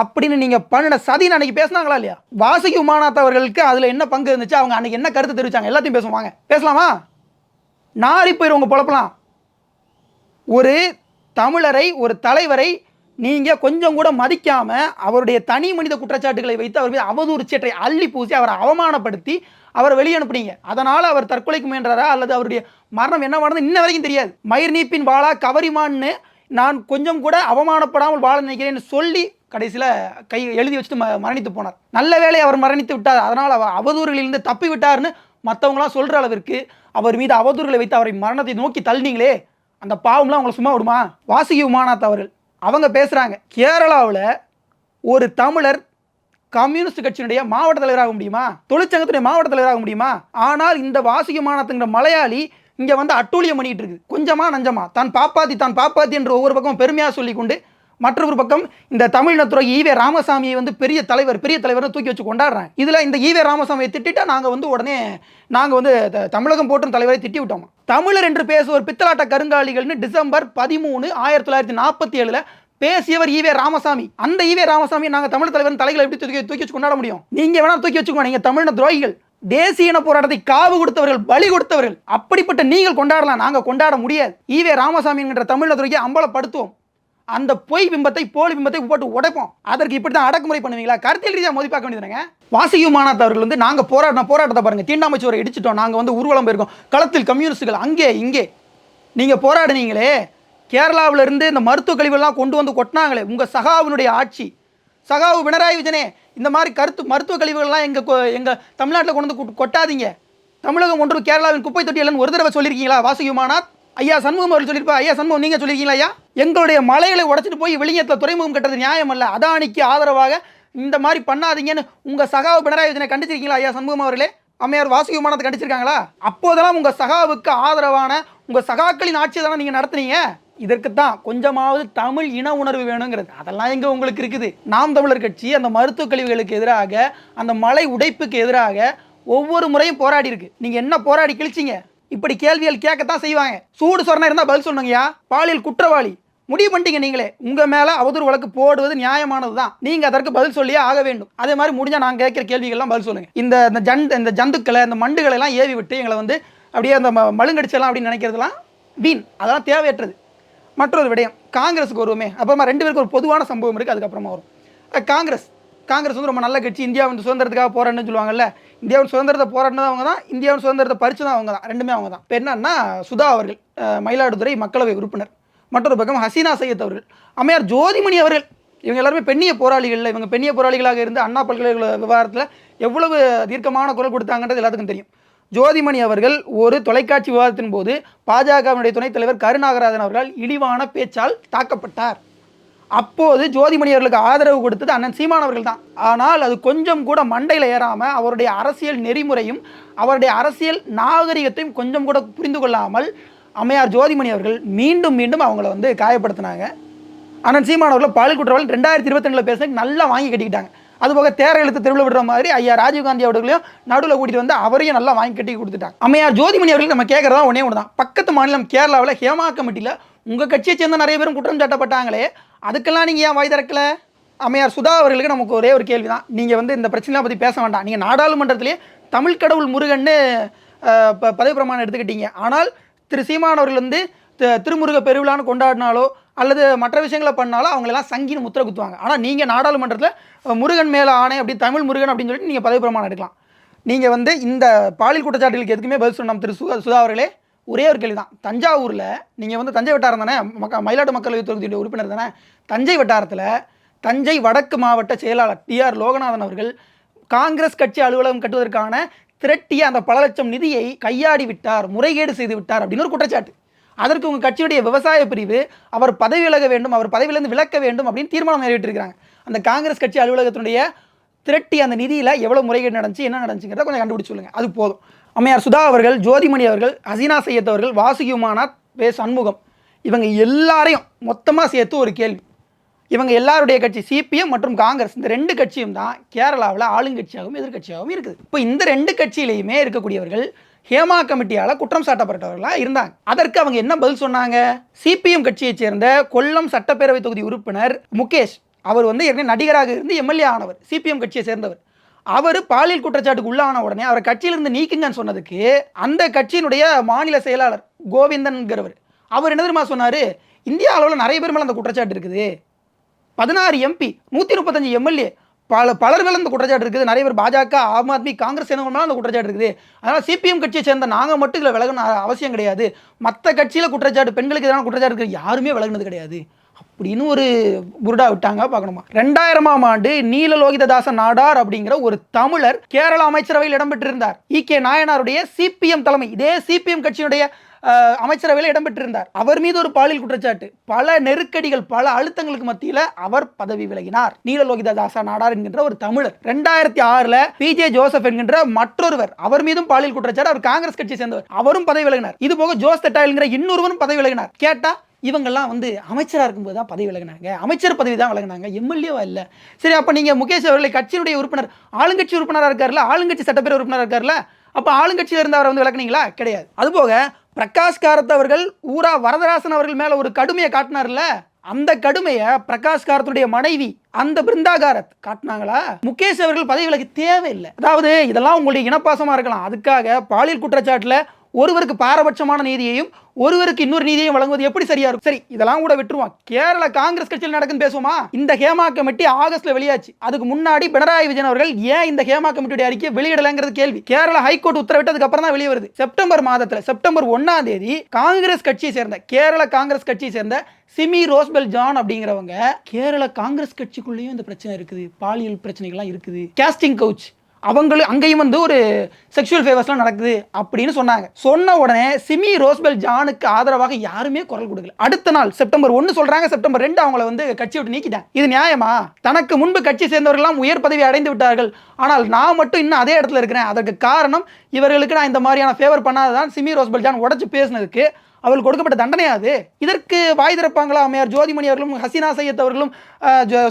அப்படின்னு நீங்கள் பண்ணின சதின்னு அன்னைக்கு பேசினாங்களா இல்லையா? வாசுகி உமாநாத் அவர்களுக்கு என்ன பங்கு இருந்துச்சு? அவங்க அன்றைக்கி என்ன கருத்து தெரிவிச்சாங்க? எல்லாத்தையும் பேசுவாங்க பேசலாமா? நாரி போயிடும் உங்க பொழப்பலாம் ஒரு தமிழரை ஒரு தலைவரை நீங்கள் கொஞ்சம் கூட மதிக்காமல் அவருடைய தனி மனித குற்றச்சாட்டுகளை வைத்து அவர் மீது அவதூறு சேற்றை அள்ளி பூசி அவரை அவமானப்படுத்தி அவரை வெளியே அனுப்புனீங்க. அதனால் அவர் தற்கொலைக்கு முயன்றாரா? அல்லது அவருடைய மரணம் என்ன நடந்தது? இன்ன வரைக்கும் தெரியாது. மயிர் நீப்பின் வாழா கவரிமான்னு நான் கொஞ்சம் கூட அவமானப்படாமல் வாழ நினைக்கிறேன்னு சொல்லி கடைசியில் கை எழுதி வச்சுட்டு ம மரணித்து போனார். நல்ல வேலை அவர் மரணித்து விட்டார். அதனால் அவர் அவதூறுகளிலிருந்து தப்பி விட்டார்னு மற்றவங்களாம் சொல்கிற அளவிற்கு அவர் மீது அவதூறுகளை வைத்து அவரை மரணத்தை நோக்கி தள்ளினீங்களே அந்த பாவம்லாம் அவங்களை சும்மா விடுமா? வாசுகி உமாநாத் அவர்கள் அவங்க பேசுகிறாங்க கேரளாவில் ஒரு தமிழர் கம்யூனிஸ்ட் கட்சியினுடைய மாவட்ட தலைவராக முடியுமா? தொழிற்சங்கத்துடைய மாவட்ட தலைவராக முடியுமா? ஆனால் இந்த வாசுகி மாநாத்துங்கிற மலையாளி இங்கே வந்து அட்டூழியம் பண்ணிகிட்டு இருக்கு கொஞ்சமா நஞ்சமா. தான் பாப்பாத்தி தான் பாப்பாத்தி என்று ஒவ்வொரு பக்கம் பெருமையாக சொல்லிக்கொண்டு மற்றொரு பக்கம் இந்த தமிழினத்துறை ஈவே ராமசாமியை வந்து பெரிய தலைவர் பெரிய தலைவர்னு தூக்கி வச்சு கொண்டாடுறேன் இதில் இந்த ஈவே ராமசாமியை திட்டிட்டா நாங்கள் வந்து உடனே நாங்கள் வந்து த- தமிழகம் போற்றும் தலைவரை திட்டி விட்டோம்? தமிழர் என்று பேசுவோர் பித்தலாட்ட கருங்காலிகள்னு டிசம்பர் பதிமூணு ஆயிரத்தி தொள்ளாயிரத்தி நாற்பத்தி ஏழில் பேசியவர் ஈவே ராமசாமி. அந்த ஈவே ராமசாமி நாங்கள் தமிழ் தலைவர் தலைகளை எப்படி தூக்கி தூக்கி வச்சு கொண்டாட முடியும்? நீங்கள் வேணால் தூக்கி வச்சுக்கோங்க நீங்கள் தமிழின துரோகிகள். தேசிய இன போராட்டத்தை காவு கொடுத்தவர்கள் பலி கொடுத்தவர்கள் அப்படிப்பட்ட நீங்கள் கொண்டாடலாம் நாங்கள் கொண்டாட முடியாது. ஈவே ராமசாமி என்கிற தமிழின துறையை அம்பலப்படுத்துவோம். அந்த பொய் பிம்பத்தை போலி பிம்பத்தை போட்டு உடைப்போம். அதற்கு இப்படி தான் அடக்குமுறை பண்ணுவீங்களா? கருத்தியல் ரீதியாக மோதி பார்க்க வேண்டியதுங்க வாசிகு மாநாத் அவர்கள் வந்து நாங்கள் போராடின போராட்டத்தை பாருங்க. தீண்டாமை இடிச்சிட்டோம். நாங்கள் வந்து ஊர்வலம் போயிருக்கோம். களத்தில் கம்யூனிஸ்டுகள் அங்கே இங்கே. நீங்கள் போராடுனீங்களே. கேரளாவிலிருந்து இந்த மருத்துவ கழிவுகள்லாம் கொண்டு வந்து கொட்டினாங்களே. உங்கள் சகாவினுடைய ஆட்சி. சகாவு பினராயி விஜயனே இந்த மாதிரி கருத்து மருத்துவ கழிவுகள்லாம் எங்கள் எங்கள் தமிழ்நாட்டில் கொண்டு வந்து கொட்டாதீங்க. தமிழகம் ஒன்று கேரளாவின் குப்பை தொட்டி இல்லைன்னு ஒரு தடவை சொல்லியிருக்கீங்களா வாசுகிமானாத் ஐயா சண்முகம் அவர்கள் சொல்லியிருப்பா ஐயா சண்முகம் நீங்கள் சொல்லியிருக்கீங்களா ஐயா? எங்களுடைய மலைகளை உடச்சிட்டு போய் வெளியத்தில் துறைமுகம் கட்டுறது நியாயம் அல்ல. அதானிக்கு ஆதரவாக இந்த மாதிரி பண்ணாதீங்கன்னு உங்கள் சகாவு பினராயி விஜயனை கண்டிச்சிருக்கீங்களா ஐயா சண்முகம் அவர்களே? அம்மையார் வாசுகிமானத்தை கண்டிச்சிருக்காங்களா? அப்போதெல்லாம் உங்கள் சகாவுக்கு ஆதரவான உங்கள் சகாக்களின் ஆட்சி தானே நீங்கள் நடத்துனீங்க? இதற்கு தான் கொஞ்சமாவது தமிழ் இன உணர்வு வேணுங்கிறது. அதெல்லாம் எங்கே உங்களுக்கு இருக்குது? நாம் தமிழர் கட்சி அந்த மருத்துவக் கழிவுகளுக்கு எதிராக அந்த மலை உடைப்புக்கு எதிராக ஒவ்வொரு முறையும் போராடி இருக்கு. நீங்கள் என்ன போராடி கிழிச்சிங்க? இப்படி கேள்விகள் கேட்கத்தான் செய்வாங்க. சூடு சொரணம் இருந்தால் பதில் சொல்லுங்கய்யா. பாலியல் குற்றவாளி. முடிவு பண்ணிட்டீங்க நீங்களே. உங்கள் மேலே அவதூறு வழக்கு போடுவது நியாயமானது தான் நீங்கள் அதற்கு பதில் சொல்லியே ஆக வேண்டும். அதே மாதிரி முடிஞ்சால் நாங்கள் கேட்குற கேள்விகள்லாம் பதில் சொல்லுங்கள் இந்த இந்த ஜன் இந்த ஜந்துக்களை இந்த மண்டுகளை எல்லாம் ஏவி விட்டு எங்களை வந்து அப்படியே அந்த ம- மழுங்கடிச்சலாம் அப்படின்னு நினைக்கிறதுலாம் வீண். அதெல்லாம் தேவையற்றது. மற்றொரு விடயம். காங்கிரஸுக்கு வருவோமே. அப்புறமா ரெண்டு பேருக்கு ஒரு பொதுவான சம்பவம் இருக்குது அதுக்கப்புறமா வரும். காங்கிரஸ். காங்கிரஸ் வந்து ரொம்ப நல்ல கட்சி. இந்தியா வந்து சுதந்திரத்துக்காக போராடணும்னு சொல்லுவாங்கல்ல. இந்தியாவின் சுதந்திரத்தை போராடினது அவங்க தான் இந்தியாவின் சுதந்திரத்தை பறிச்சதும் அவங்க தான் ரெண்டுமே அவங்க தான். இப்போ என்னன்னா சுதா அவர்கள் மயிலாடுதுறை மக்களவை உறுப்பினர். மற்றொரு பக்கம் ஹசீனா சையத் அவர்கள் அம்மையார் ஜோதிமணி அவர்கள். இவங்க எல்லாருமே பெண்ணிய போராளிகள் இவங்க பெண்ணிய போராளிகளாக இருந்து அண்ணா பல்கலைக்கழக விவகாரத்தில் எவ்வளவு தீர்க்கமான குரல் கொடுத்தாங்கன்றது எல்லாத்துக்கும் தெரியும். ஜோதிமணி அவர்கள் ஒரு தொலைக்காட்சி விவாதத்தின் போது பாஜகவினுடைய துணைத் தலைவர் கருநாகராஜன் அவர்கள் இழிவான பேச்சால் தாக்கப்பட்டார். அப்போது ஜோதிமணி அவர்களுக்கு ஆதரவு கொடுத்தது அண்ணன் சீமான் அவர்கள் தான் ஆனால் அது கொஞ்சம் கூட மண்டையில் ஏறாமல் அவருடைய அரசியல் நெறிமுறையும் அவருடைய அரசியல் நாகரிகத்தையும் கொஞ்சம் கூட புரிந்து கொள்ளாமல் அம்மையார் ஜோதிமணி அவர்கள் மீண்டும் மீண்டும் அவங்கள வந்து காயப்படுத்தினாங்க. அண்ணன் சீமான் அவர்கள் பாலியல் குற்றவாளி ரெண்டாயிரத்தி இருபத்தி ரெண்டில் பேசுறதுக்கு நல்லா வாங்கி கட்டிக்கிட்டாங்க. அதுபோக தேர எழுத்து தெருவில் விடுற மாதிரி ஐயா ராஜீவ்காந்தி அவர்களையும் நடுவில் கூட்டிட்டு வந்து அவரையும் நல்லா வாங்கி கட்டி கொடுத்துட்டாங்க. அம்மையார் ஜோதிமணி அவர்கள் நம்ம கேட்குறதா ஒன்றே ஒன்று தான் பக்கத்து மாநிலம் கேரளாவில் ஹேமா கமிட்டியில் உங்கள் கட்சியை சேர்ந்த நிறைய பேரும் குற்றம் சாட்டப்பட்டாங்களே அதுக்கெல்லாம் நீங்கள் ஏன் வாய் திறக்கல? அம்மையார் சுதா அவர்களுக்கு நமக்கு ஒரே ஒரு கேள்வி தான் நீங்கள் வந்து இந்த பிரச்சனைலாம் பற்றி பேச வேண்டாம். நீங்கள் நாடாளுமன்றத்திலே தமிழ் கடவுள் முருகன்னு ப- பதவி பிரமாணம் எடுத்துக்கிட்டீங்க. ஆனால் திரு சீமான் அவர்கள் வந்து திருமுருக பெருவிழான்னு கொண்டாடினாலோ அல்லது மற்ற விஷயங்களை பண்ணாலும் அவங்களெல்லாம் சங்கின்னு முத்திர குத்துவாங்க. ஆனால் நீங்கள் நாடாளுமன்றத்தில் முருகன் மேலே ஆணை அப்படி தமிழ் முருகன் அப்படின்னு சொல்லிட்டு நீங்கள் பதவி பிரமாணம் எடுக்கலாம். நீங்கள் வந்து இந்த பாலியல் குற்றச்சாட்டுகளுக்கு எதுக்குமே பதில் சொன்னோம் திரு சுகா சுதா அவர்களே. ஒரே ஒரு கேள்வி தான். தஞ்சாவூரில் நீங்கள் வந்து தஞ்சை வட்டாரம் தானே? மக்க மயிலாடு மக்களவை தொகுதியுடைய உறுப்பினர் தானே? தஞ்சை வட்டாரத்தில் தஞ்சை வடக்கு மாவட்ட செயலாளர் டிஆர் லோகநாதன் அவர்கள் காங்கிரஸ் கட்சி அலுவலகம் கட்டுவதற்கான திரட்டிய அந்த பல லட்சம் நிதியை கையாடி விட்டார் முறைகேடு செய்து விட்டார் அப்படின்னு ஒரு குற்றச்சாட்டு. அதற்கு உங்கள் கட்சியுடைய விவசாய பிரிவு அவர் பதவி விலக வேண்டும் அவர் பதவியிலிருந்து விலக்க வேண்டும் அப்படின்னு தீர்மானம் நிறைவேற்றிருக்கிறாங்க. அந்த காங்கிரஸ் கட்சி அலுவலகத்தினுடைய திரட்டி அந்த நிதியில் எவ்வளோ முறைகேடு நடந்துச்சு என்ன நடந்துச்சுங்கிறத கொஞ்சம் கண்டுபிடிச்சு சொல்லுங்கள் அது போதும். அம்மையார் சுதா அவர்கள் ஜோதிமணி அவர்கள் ஹசீனா சையத் அவர்கள் வாசுகி உமானாத் வே சண்முகம். இவங்க எல்லாரையும் மொத்தமாக சேர்த்து ஒரு கேள்வி. இவங்க எல்லாருடைய கட்சி சிபிஎம் மற்றும் காங்கிரஸ் இந்த ரெண்டு கட்சியும் தான் கேரளாவில் ஆளுங்கட்சியாகவும் எதிர்க்கட்சியாகவும் இருக்குது. இப்போ இந்த ரெண்டு கட்சியிலையுமே இருக்கக்கூடியவர்கள் ஹேமா கமிட்டியால் குற்றம் சாட்டப்பட்டவர்களாக இருந்தாங்க. அதற்கு அவங்க என்ன பதில் சொன்னாங்க? சிபிஎம் கட்சியைச் சேர்ந்த கொல்லம் சட்டப்பேரவை தொகுதி உறுப்பினர் முகேஷ் அவர் வந்து ஏற்கனவே நடிகராக இருந்து எம்எல்ஏ ஆனவர். சிபிஎம் கட்சியை சேர்ந்தவர். அவர் பாலியல் குற்றச்சாட்டுக்கு உள்ளான உடனே அவரை கட்சியிலிருந்து நீக்குங்கன்னு சொன்னதுக்கு அந்த கட்சியினுடைய மாநில செயலாளர் கோவிந்தன்கிறவர். அவர் என்ன தெரியுமா சொன்னார்? இந்தியா அளவில் நிறைய பேர் மேலே அந்த குற்றச்சாட்டு இருக்குது. பதினாறு எம்பி நூற்றி முப்பத்தஞ்சு எம்எல்ஏ பல பலர் மேலே அந்த குற்றச்சாட்டு இருக்குது. நிறைய பேர் பாஜக ஆம் ஆத்மி காங்கிரஸ் சேர்ந்தவங்க மேலே அந்த குற்றச்சாட்டு இருக்குது. அதனால் சிபிஎம் கட்சியை சேர்ந்த நாங்கள் மட்டும் இதில் விலகணும் அவசியம் கிடையாது. மற்ற கட்சியில் குற்றச்சாட்டு பெண்களுக்கு எதிரான குற்றச்சாட்டு இருக்குது. யாருமே விலகினது கிடையாது. அப்படின்னு ஒரு புருடா விட்டாங்க பார்க்கணுமா? ரெண்டாயிரமாம் ஆண்டு நீல லோகிததாசன் நாடார் அப்படிங்கிற ஒரு தமிழர் கேரள அமைச்சரவையில் இடம்பெற்றிருந்தார் இ. கே. நாயனாருடைய சிபிஎம் தலைமை இதே சிபிஎம் கட்சியினுடைய அமைச்சரவையில் இடம்பெற்றிருந்தார் அவர் மீது ஒரு பாலியல் குற்றச்சாட்டு. பல நெருக்கடிகள் பல அழுத்தங்களுக்கு மத்தியில் அவர் பதவி விலகினார். நீல தாசா நாடார் என்கின்ற ஒரு தமிழர். ரெண்டாயிரத்தி ஆறுல பி. ஜே. ஜோசப் என்கின்ற மற்றொருவர் அவர் மீதும் பாலியல் குற்றச்சாட்டு. அவர் காங்கிரஸ் கட்சியை சேர்ந்தவர். அவரும் பதவி விலகினார். இது போக ஜோஸ் தெட்டா என்கிற இன்னொருவரும் பதவி விலகினார். கேட்டா இவங்கெல்லாம் வந்து அமைச்சராக இருக்கும்போது தான் பதவி விலகினாங்க. அமைச்சர் பதவி தான் விலகினாங்க. எம்எல்ஏவா இல்லை. சரி அப்போ நீங்கள் முகேஷ் அவர்களை கட்சியினுடைய உறுப்பினர் ஆளுங்கட்சி உறுப்பினராக இருக்கார்ல ஆளுங்கட்சி சட்டப்பேரவை உறுப்பினராக இருக்கார்ல அப்போ ஆளுங்கட்சியில் இருந்து அவரை வந்து விளக்குனீங்களா கிடையாது. அதுபோக பிரகாஷ் காரத் அவர்கள் ஊரா வரதராசன் அவர்கள் மேலே ஒரு கடுமையை காட்டினார்ல? அந்த கடுமையை பிரகாஷ் காரத்துடைய மனைவி அந்த பிருந்தா காரத் காட்டினாங்களா? முகேஷ் அவர்கள் பதவி விலக்கு தேவையில்லை. அதாவது இதெல்லாம் உங்களுடைய இனப்பாசமாக இருக்கலாம். அதுக்காக பாலியல் குற்றச்சாட்டில் ஒருவருக்கு பாரபட்சமான நீதியையும் ஒருவருக்கு இன்னொரு நீதியையும் வழங்குவது எப்படி சரியா இருக்கும்? சரி இதெல்லாம் கூட விட்டுருவோம். கேரள காங்கிரஸ் கட்சியில் நடக்குன்னு பேசுவோமா? இந்த ஹேமா கமிட்டி ஆகஸ்ட்ல வெளியாச்சு. அதுக்கு முன்னாடி பினராயி விஜயன் அவர்கள் ஏன் இந்த ஹேமா கமிட்டியுடைய அறிக்கை வெளியிடலங்கிறது கேள்வி. கேரள ஹைகோர்ட் உத்தரவிட்டதுக்கு அப்புறம் தான் வெளியே வருது. செப்டம்பர் மாதத்துல செப்டம்பர் ஒன்னாம் தேதி காங்கிரஸ் கட்சியை சேர்ந்த கேரள காங்கிரஸ் கட்சியை சேர்ந்த சிமி ரோஸ்பெல் ஜான் அப்படிங்கிறவங்க கேரள காங்கிரஸ் கட்சிக்குள்ளேயும் இந்த பிரச்சனை இருக்குது. பாலியல் பிரச்சனைகள்லாம் இருக்குது. கேஸ்டிங் கவுச் அவங்களும் அங்கேயும் வந்து ஒரு செக்ஷுவல் ஃபேவர்ஸ்லாம் நடக்குது அப்படின்னு சொன்னாங்க. சொன்ன உடனே சிமி ரோஸ்பெல் ஜானுக்கு ஆதரவாக யாருமே குரல் கொடுக்கல. அடுத்த நாள் செப்டம்பர் ஒன்று சொல்கிறாங்க செப்டம்பர் ரெண்டு அவங்கள வந்து கட்சி விட்டு நீக்கிட்டாங்க இது நியாயமா? தனக்கு முன்பு கட்சி சேர்ந்தவர்கள்லாம் உயர் பதவி அடைந்து விட்டார்கள். ஆனால் நான் மட்டும் இன்னும் அதே இடத்துல இருக்கிறேன். அதற்கு காரணம் இவர்களுக்கு நான் இந்த மாதிரியான ஃபேவர் பண்ணாததான் சிமி ரோஸ்பெல் ஜான் உடச்சு பேசினதுக்கு அவள் கொடுக்கப்பட்ட தண்டனையாது அது? இதற்கு வாய் திறப்பாங்களா அம்மையார் ஜோதிமணி அவர்களும் ஹசீனா சையத் அவர்களும்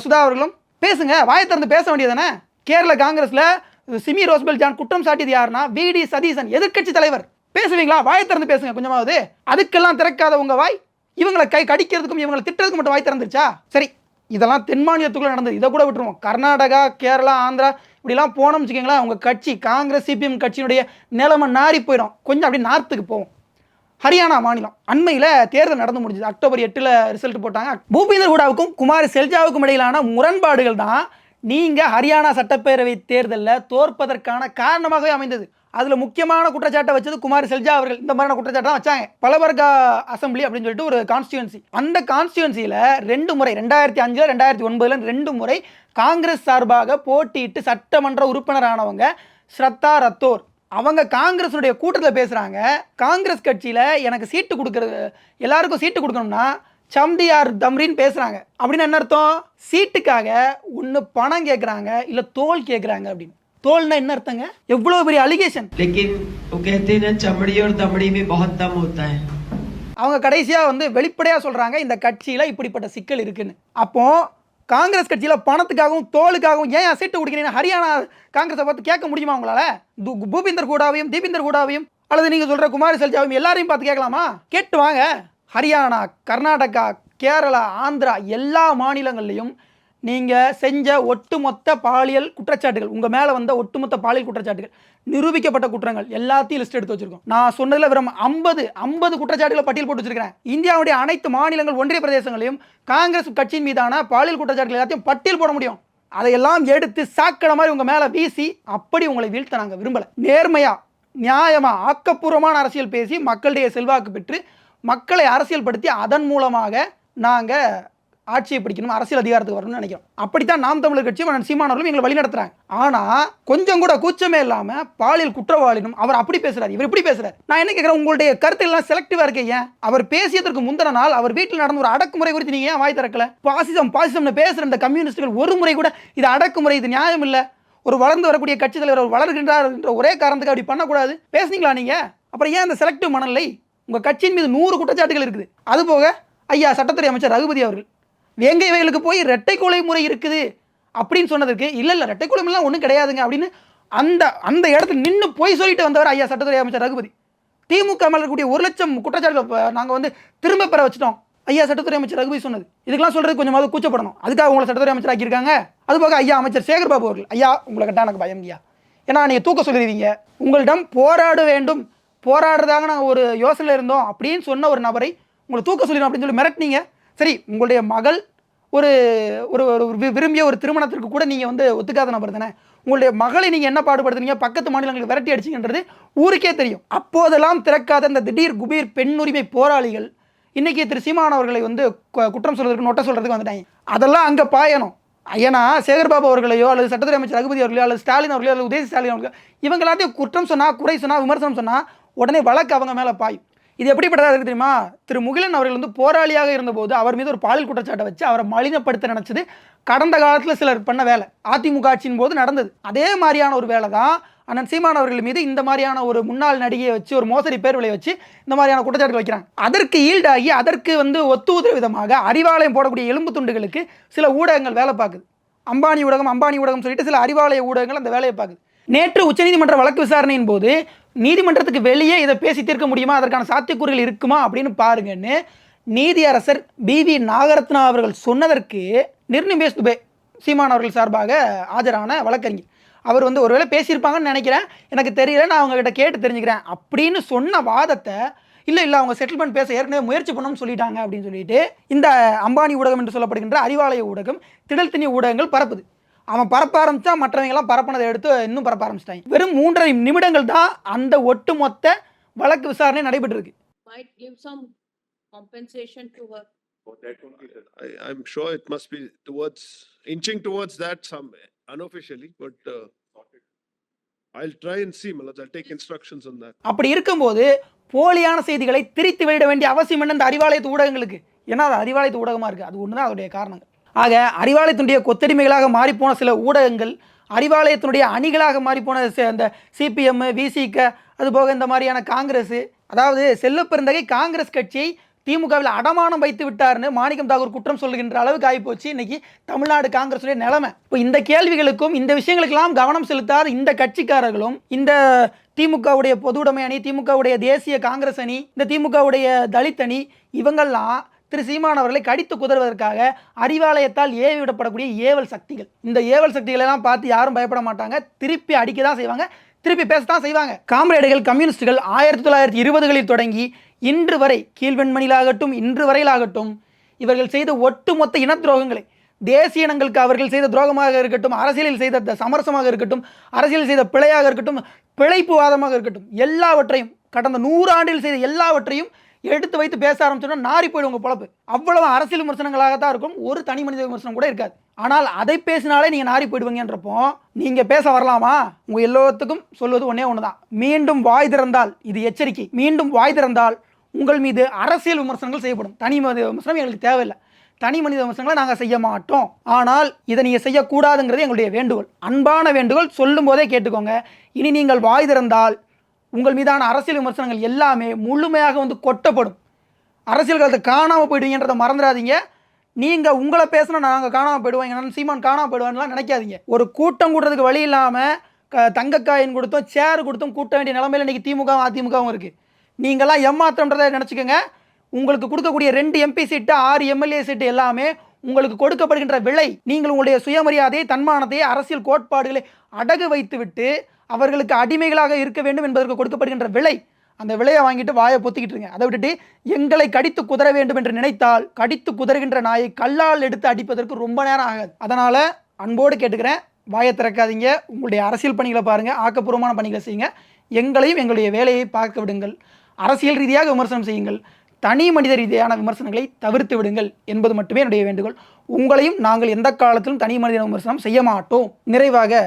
சுதா அவர்களும்? பேசுங்க. வாயை திறந்து பேச வேண்டியதானே கேரள காங்கிரஸில் சிமி ரோஸ்பெல் ஜான் குற்றம் சாட்டியது யாருன்னா விடி சதீசன். எதிர்கட்சி தலைவர். பேசுவீங்களா? வாய் திறந்து பேசுங்க கொஞ்சமாவது. அதுக்கெல்லாம் திறக்காத உங்க வாய். இவங்களை கை கடிக்கிறதுக்கும் இவங்களை திட்டுறதுக்கு மட்டும் வாய் திறந்துருச்சா? சரி இதெல்லாம் தென் மாநிலத்துக்குள்ளே நடந்தது. இதை கூட விட்டுருவோம். கர்நாடகா கேரளா ஆந்திரா இப்படிலாம் போனோம்னு வச்சுக்கோங்களேன் உங்கள் கட்சி காங்கிரஸ் சிபிஎம் கட்சியினுடைய நிலைமை நாறி போயிடும். கொஞ்சம் அப்படியே நார்த்துக்கு போவோம். ஹரியானா மாநிலம். அண்மையில் தேர்தல் நடந்து முடிஞ்சது. அக்டோபர் எட்டில் ரிசல்ட் போட்டாங்க. பூபேந்தர் ஹூடாவுக்கும் குமார் செல்ஜாவுக்கும் இடையிலான முரண்பாடுகள் தான் நீங்கள் ஹரியானா சட்டப்பேரவை தேர்தலில் தோற்பதற்கான காரணமாகவே அமைந்தது. அதில் முக்கியமான குற்றச்சாட்டை வச்சது குமார் செல்ஜா அவர்கள். இந்த மாதிரியான குற்றச்சாட்டை தான் வச்சாங்க. பலவர்கா அசம்பிளி அப்படின்னு சொல்லிட்டு ஒரு கான்ஸ்டியூன்சி அந்த கான்ஸ்டியூன்சியில் ரெண்டு முறை ரெண்டாயிரத்தி அஞ்சில் ரெண்டாயிரத்தி ஒன்பதில் ரெண்டு முறை காங்கிரஸ் சார்பாக போட்டியிட்டு சட்டமன்ற உறுப்பினரானவங்க ஸ்ரத்தா ரத்தோர். அவங்க காங்கிரஸுடைய கூட்டத்தில் பேசுகிறாங்க காங்கிரஸ் கட்சியில் எனக்கு சீட்டு கொடுக்குறது எல்லாருக்கும் சீட்டு கொடுக்கணும்னா சம்தியார் தம்ரின்னு பேசுகிறாங்க அப்படின்னு என்ன அர்த்தம்? சீட்டுக்காக ஒன்று பணம் கேட்குறாங்க இல்லை தோல் கேட்குறாங்க அப்படின்னு. தோல்னா என்ன அர்த்தங்க? எவ்வளோ பெரிய அலிகேஷன். அவங்க கடைசியாக வந்து வெளிப்படையாக சொல்கிறாங்க இந்த கட்சியில் இப்படிப்பட்ட சிக்கல் இருக்குன்னு. அப்போது காங்கிரஸ் கட்சியில் பணத்துக்காகவும் தோலுக்காகவும் ஏன் சீட்டு கொடுக்குறீங்கன்னு ஹரியானா காங்கிரஸை பார்த்து கேட்க முடியுமா உங்களால? பூபிந்தர் கூடாவையும் தீபிந்தர் கூடாவையும் அல்லது நீங்கள் சொல்கிற குமாரி செல்ஜாவையும் எல்லாரையும் பார்த்து கேட்கலாமா? கேட்டு வாங்க. ஹரியானா கர்நாடகா கேரளா ஆந்திரா எல்லா மாநிலங்கள்லேயும் நீங்கள் செஞ்ச ஒட்டுமொத்த பாலியல் குற்றச்சாட்டுகள் உங்கள் மேலே வந்த ஒட்டுமொத்த பாலியல் குற்றச்சாட்டுகள் நிரூபிக்கப்பட்ட குற்றங்கள் எல்லாத்தையும் லிஸ்ட் எடுத்து வச்சிருக்கோம். நான் சொன்னதில் வெறும் ஐம்பது ஐம்பது குற்றச்சாட்டுகளை பட்டியல் போட்டு வச்சிருக்கிறேன். இந்தியாவுடைய அனைத்து மாநிலங்கள் ஒன்றிய பிரதேசங்களையும் காங்கிரஸ் கட்சியின் மீதான பாலியல் குற்றச்சாட்டுகள் எல்லாத்தையும் பட்டியல் போட முடியும். அதையெல்லாம் எடுத்து சாக்கடை மாதிரி உங்கள் மேலே வீசி அப்படி உங்களை வீழ்த்த நாங்கள் விரும்பலை. நேர்மையாக நியாயமாக ஆக்கப்பூர்வமான அரசியல் பேசி மக்களுடைய செல்வாக்கு பெற்று மக்களை அரசியல்படுத்தி அதன் மூலமாக நாங்கள் ஆட்சியை பிடிக்கணும் அரசியல் அதிகாரத்துக்கு வரணும்னு நினைக்கிறோம். அப்படித்தான் நாம் தமிழர் கட்சியும் சீமானவர்களும் எங்களை வழி நடத்துறாங்க ஆனால் கொஞ்சம் கூட கூச்சமே இல்லாமல் பாலியல் குற்றவாளினும் அவர் அப்படி பேசுறாரு இவர் இப்படி பேசுறாரு. நான் என்ன கேட்குறேன் உங்களுடைய கருத்துலாம் செலக்டிவாக இருக்க ஏன்? அவர் பேசியதற்கு முந்தின நாள் அவர் வீட்டில் நடந்த ஒரு அடக்குமுறை குறித்து நீங்கள் ஏன் வாய் திறக்கல? பாசிசம் பாசிசம்னு பேசுகிற இந்த கம்யூனிஸ்டுகள் ஒரு முறை கூட இது அடக்குமுறை இது நியாயம் இல்லை. ஒரு வளர்ந்து வரக்கூடிய கட்சி தலைவர் வளர்கின்றார் என்ற ஒரே காரணத்துக்கு அப்படி பண்ணக்கூடாது. பேசுனீங்களா நீங்கள் அப்புறம் ஏன் அந்த செலக்டிவ் மனநிலை? உங்கள் கட்சியின் மீது நூறு குற்றச்சாட்டுகள் இருக்குது. அதுபோக ஐயா சட்டத்துறை அமைச்சர் ரகுபதி அவர்கள் வேங்கை வயலுக்கு போய் ரெட்டை கொலை முறை இருக்குது அப்படின்னு சொன்னதுக்கு இல்லை இல்லை ரெட்டை கொலை ஒன்றும் கிடையாதுங்க அப்படின்னு அந்த அந்த இடத்துல நின்று போய் சொல்லிட்டு வந்தவர் ஐயா சட்டத்துறை அமைச்சர் ரகுபதி. திமுக மேல இருக்கக்கூடிய ஒரு லட்சம் குற்றச்சாட்டுகளை நாங்கள் வந்து திரும்ப பெற வச்சுட்டோம். ஐயா சட்டத்துறை அமைச்சர் ரகுபதி சொன்னது. இதுக்கெல்லாம் கொஞ்சம் கொஞ்சமாவது கூச்சப்படணும். அதுக்காக உங்களை சட்டத்துறை அமைச்சர் ஆக்கியிருக்காங்க. அதுபோக ஐயா அமைச்சர் சேகர் பாபு அவர்கள் ஐயா உங்களை கட்டா எனக்கு பயம் ஐயா. ஏன்னா நீங்கள் தூக்க சொல்லிடுவீங்க. உங்களிடம் போராட வேண்டும். போராடுறதாக நாங்கள் ஒரு யோசனையில் இருந்தோம் அப்படின்னு சொன்ன ஒரு நபரை உங்களை தூக்க சொல்லிடும் அப்படின்னு சொல்லி மிரட்டினீங்க. சரி உங்களுடைய மகள் ஒரு ஒரு ஒரு விரும்பிய ஒரு திருமணத்திற்கு கூட நீங்கள் வந்து ஒத்துக்காத நபர் தானே? உங்களுடைய மகளை நீங்கள் என்ன பாடுபடுத்துனீங்க? பக்கத்து மாநிலங்களுக்கு விரட்டி அடிச்சிங்கன்றது ஊருக்கே தெரியும். அப்போதெல்லாம் திறக்காத இந்த திடீர் குபீர் பெண் உரிமை போராளிகள் இன்றைக்கி திரு சீமான் அவர்களை வந்து கு- குற்றம் சொல்கிறதுக்கு நொட்ட சொல்கிறதுக்கு வந்துட்டாங்க. அதெல்லாம் அங்கே பாயணும். ஐயனா சேகர்பாபு அவர்களையோ அல்லது சட்டத்துறை அமைச்சர் ரகுபதி அவர்களையோ அல்லது ஸ்டாலின் அவர்களையோ அல்லது உதய ஸ்டாலின் அவர்களோ இவங்க எல்லாத்தையும் குற்றம் சொன்னால் குறை சொன்னால் விமர்சனம் சொன்னால் உடனே வழக்கு அவங்க மேலே பாயும். இது எப்படிப்பட்டதாக இருக்குது தெரியுமா? திரு முகிலன் அவர்கள் வந்து போராளியாக இருந்தபோது அவர் மீது ஒரு பாலியல் குற்றச்சாட்டை வச்சு அவரை மலினப்படுத்த நினச்சது கடந்த காலத்தில் சிலர் பண்ண வேலை. அதிமுக ஆட்சியின் போது நடந்தது. அதே மாதிரியான ஒரு வேலை தான் அண்ணன் சீமான் அவர்கள் மீது இந்த மாதிரியான ஒரு முன்னாள் நடிகையை வச்சு ஒரு மோசடி பேர் விளைய வச்சு இந்த மாதிரியான குற்றச்சாட்டு வைக்கிறாங்க. அதற்கு ஈல்டாகி அதற்கு வந்து ஒத்து உதவி விதமாக அறிவாலயம் போடக்கூடிய எலும்பு துண்டுகளுக்கு சில ஊடகங்கள் வேலை பார்க்குது. அம்பானி ஊடகம் அம்பானி ஊடகம் சொல்லிட்டு சில அறிவாலய ஊடகங்கள் அந்த வேலையை பார்க்குது. நேற்று உச்சநீதிமன்ற வழக்கு விசாரணையின் போது நீதிமன்றத்துக்கு வெளியே இதை பேசி தீர்க்க முடியுமா? அதற்கான சாத்தியக்கூறுகள் இருக்குமா? அப்படின்னு பாருங்கன்னு நீதியரசர் பி. வி. நாகரத்னா அவர்கள் சொன்னதற்கு நிர்நிமேஷ் துபே சீமான் அவர்கள் சார்பாக ஆஜரான வழக்கறிஞர். அவர் வந்து ஒருவேளை பேசியிருப்பாங்கன்னு நினைக்கிறேன். எனக்கு தெரியல நான் அவங்ககிட்ட கேட்டு தெரிஞ்சுக்கிறேன். அப்படின்னு சொன்ன வாதத்தை இல்லை இல்லை அவங்க செட்டில்மெண்ட் பேச ஏற்கனவே முயற்சி பண்ணணும்னு சொல்லிட்டாங்க அப்படின்னு சொல்லிட்டு இந்த அம்பானி ஊடகம் என்று சொல்லப்படுகின்ற அறிவாலய ஊடகம் திடல் திணி ஊடகங்கள் பரப்புது. அவன் பரப்ப ஆரம்பிச்சா மற்றவங்கலாம் பரப்பினதை எடுத்து இன்னும் பரப்ப ஆரம்பிச்சிட்டாங்க. வெறும் மூன்றரை நிமிடங்கள் தான் அந்த ஒட்டுமொத்த வழக்கு விசாரணை நடைபெற்று இருக்கு might give some compensation to her. I, I'm sure it must be towards, inching towards that some unofficially, but uh, I'll try and see, Malaj, I'll take instructions on that. அப்படி இருக்கும்போது போலியான செய்திகளை திரித்து வெளியிட வேண்டிய அவசியம் என்ன இந்த அறிவாலயத்து ஊடகங்களுக்கு. ஏன்னா அது அறிவாலயத்து ஊடகமாக இருக்குது அது ஒன்று தான் அதோடைய காரணங்கள். ஆக அறிவாலயத்தினுடைய கொத்தடிமைகளாக மாறிப்போன சில ஊடகங்கள் அறிவாலயத்தினுடைய அணிகளாக மாறிப்போன சி- அந்த சிபிஎம் விசிக அதுபோக இந்த மாதிரியான காங்கிரஸ் அதாவது செல்லப்பிறந்தகை காங்கிரஸ் கட்சியை திமுகவில் அடமானம் வைத்து விட்டார்னு மாணிக்கம் தாகூர் குற்றம் சொல்லுகின்ற அளவுக்கு ஆகிப்போச்சு. இன்னைக்கு தமிழ்நாடு காங்கிரஸுடைய நிலைமை. இப்போ இந்த கேள்விகளுக்கும் இந்த விஷயங்களுக்கெல்லாம் கவனம் செலுத்தாத இந்த கட்சிக்காரர்களும் இந்த திமுகவுடைய பொதுவுடைமை அணி திமுகவுடைய தேசிய காங்கிரஸ் அணி இந்த திமுகவுடைய தலித் அணி இவங்கெல்லாம் திரு சீமான் அவர்களை கடித்து குதறுவதற்காக அறிவாலயத்தால் ஏவி விடப்படக்கூடிய ஏவல் சக்திகள். இந்த ஏவல் சக்திகளை எல்லாம் பார்த்து யாரும் பயப்பட மாட்டாங்க. திருப்பி அடிக்க தான் செய்வாங்க. திருப்பி பேசத்தான் செய்வாங்க. காம்ரேடுகள் கம்யூனிஸ்டுகள் ஆயிரத்தி தொள்ளாயிரத்தி இருபதுகளில் தொடங்கி இன்று வரை கீழ்வெண்மணியிலாகட்டும் இன்று வரையிலாகட்டும் இவர்கள் செய்த ஒட்டுமொத்த இன துரோகங்களை தேசிய இனங்களுக்கு அவர்கள் செய்த துரோகமாக இருக்கட்டும் அரசியலில் செய்த த- சமரசமாக இருக்கட்டும் அரசியலில் செய்த பிழையாக இருக்கட்டும் பிழைப்புவாதமாக இருக்கட்டும் எல்லாவற்றையும் கடந்த நூறு ஆண்டில் செய்த எல்லாவற்றையும் எடுத்து வைத்து பேச ஆரம்பிச்சோன்னா நாரி போயிடும் உங்கள் பொழப்பு. அவ்வளவு அரசியல் விமர்சனங்களாக தான் இருக்கும். ஒரு தனி மனித விமர்சனம் கூட இருக்காது. ஆனால் அதை பேசினாலே நீங்கள் நாரி போயிடுவீங்கன்றப்போ நீங்கள் பேச வரலாமா? உங்கள் எல்லோத்துக்கும் சொல்வது ஒன்றே ஒன்று தான் மீண்டும் வாய் திறந்தால் இது எச்சரிக்கை. மீண்டும் வாய் திறந்தால் உங்கள் மீது அரசியல் விமர்சனங்கள் செய்யப்படும். தனி மனித விமர்சனம் எங்களுக்கு தேவையில்லை. தனி மனித விமர்சனங்களை நாங்கள் செய்ய மாட்டோம். ஆனால் இதை நீங்கள் செய்யக்கூடாதுங்கிறது எங்களுடைய வேண்டுகோள். அன்பான வேண்டுகோள் சொல்லும் போதே கேட்டுக்கோங்க. இனி நீங்கள் வாய் திறந்தால் உங்கள் மீதான அரசியல் விமர்சனங்கள் எல்லாமே முழுமையாக வந்து கொட்டப்படும். அரசியல் காலத்தை காணாமல் போயிடுவீங்கன்றதை மறந்துடாதீங்க. நீங்கள் உங்களை பேசினா நாங்கள் காணாமல் போயிடுவோம். எங்கள் சீமான் காணாமல் போயிடுவான்லாம் நினைக்காதீங்க. ஒரு கூட்டம் கூட்டுறதுக்கு வழி இல்லாமல் க தங்கக்காயின் கொடுத்தும் சேர் கொடுத்தும் கூட்ட வேண்டிய நிலமையில இன்றைக்கி திமுகவும் அதிமுகவும் இருக்குது நீங்களாம் ஏமாற்றன்றதை நினச்சிக்கோங்க. உங்களுக்கு கொடுக்கக்கூடிய ரெண்டு எம்பி சீட்டு ஆறு எம்எல்ஏ சீட்டு எல்லாமே உங்களுக்கு கொடுக்கப்படுகின்ற விலை. நீங்கள் உங்களுடைய சுயமரியாதையை தன்மானத்தையே அரசியல் கோட்பாடுகளை அடகு வைத்துவிட்டு அவர்களுக்கு அடிமைகளாக இருக்க வேண்டும் என்பதற்கு கொடுக்கப்படுகின்ற விலை அந்த விலையை வாங்கிட்டு வாயை பொத்திக்கிட்டு இருங்க அதை விட்டுட்டு எங்களை கடித்து குதற வேண்டும் என்று நினைத்தால் கடித்து குதறுகின்ற நாயை கல்லால் எடுத்து அடிப்பதற்கு ரொம்ப நேரம் ஆகாது. அதனால் அன்போடு கேட்டுக்கிறேன் வாயை திறக்காதீங்க. உங்களுடைய அரசியல் பணிகளை பாருங்கள் ஆக்கப்பூர்வமான பணிகளை செய்யுங்க. எங்களையும் எங்களுடைய வேலையை பார்க்க விடுங்கள். அரசியல் ரீதியாக விமர்சனம் செய்யுங்கள். தனி மனித ரீதியான விமர்சனங்களை தவிர்த்து விடுங்கள் என்பது மட்டுமே என்னுடைய வேண்டுகோள். உங்களையும் நாங்கள் எந்த காலத்திலும் தனி மனித விமர்சனம் செய்ய மாட்டோம். நிறைவாக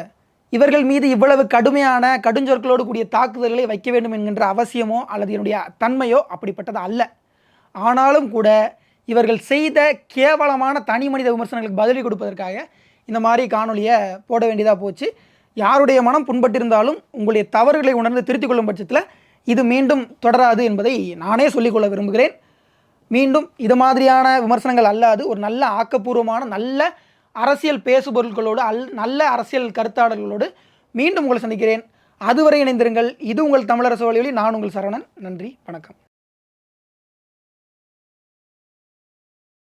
இவர்கள் மீது இவ்வளவு கடுமையான கடுஞ்சொற்களோடு கூடிய தாக்குதல்களை வைக்க வேண்டும் என்கின்ற அவசியமோ அல்லது என்னுடைய தன்மையோ அப்படிப்பட்டது அல்ல. ஆனாலும் கூட இவர்கள் செய்த கேவலமான தனி மனித விமர்சனங்களுக்கு பதிலடி கொடுப்பதற்காக இந்த மாதிரி காணொலியை போட வேண்டியதாக போச்சு. யாருடைய மனம் புண்பட்டிருந்தாலும் உங்களுடைய தவறுகளை உணர்ந்து திருத்திக் கொள்ளும் பட்சத்தில் இது மீண்டும் தொடராது என்பதை நானே சொல்லிக்கொள்ள விரும்புகிறேன். மீண்டும் இது மாதிரியான விமர்சனங்கள் அல்லாது ஒரு நல்ல ஆக்கப்பூர்வமான நல்ல அரசியல் பேசுபொருட்களோடு அல் நல்ல அரசியல் கருத்தாடல்களோடு மீண்டும் உங்களை சந்திக்கிறேன். அதுவரை இணைந்திருங்கள். இது உங்கள் தமிழரசு வழியொலி நான் உங்கள் சரவணன். நன்றி வணக்கம்.